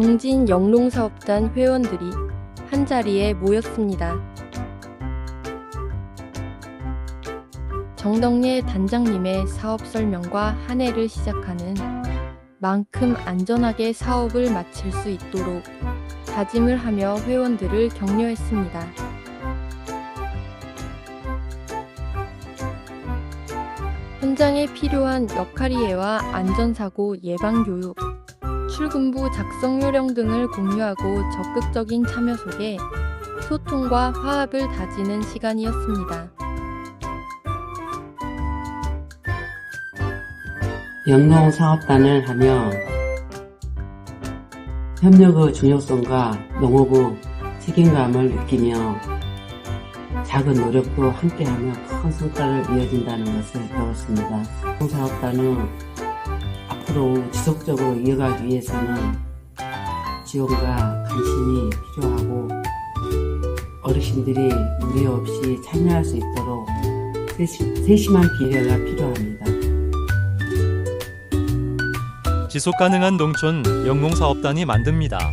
동진 영농사업단 회원들이 한자리에 모였습니다. 정덕예 단장님의 사업 설명과 한 해를 시작하는 만큼 안전하게 사업을 마칠 수 있도록 다짐을 하며 회원들을 격려했습니다. 현장에 필요한 역할이해와 안전사고 예방 교육, 출근부 작성 요령 등을 공유하고 적극적인 참여 속에 소통과 화합을 다지는 시간이었습니다. 영농 사업단을 하며 협력의 중요성과 농업의 책임감을 느끼며 작은 노력도 함께하며 큰 성과를 이어진다는 것을 배웠습니다. 농사업단은 앞으로 지속적으로 이어가기 위해서는 지원과 관심이 필요하고 어르신들이 무리 없이 참여할 수 있도록 세심- 세심한 비례가 필요합니다. 지속 가능한 농촌 영농사업단이 만듭니다.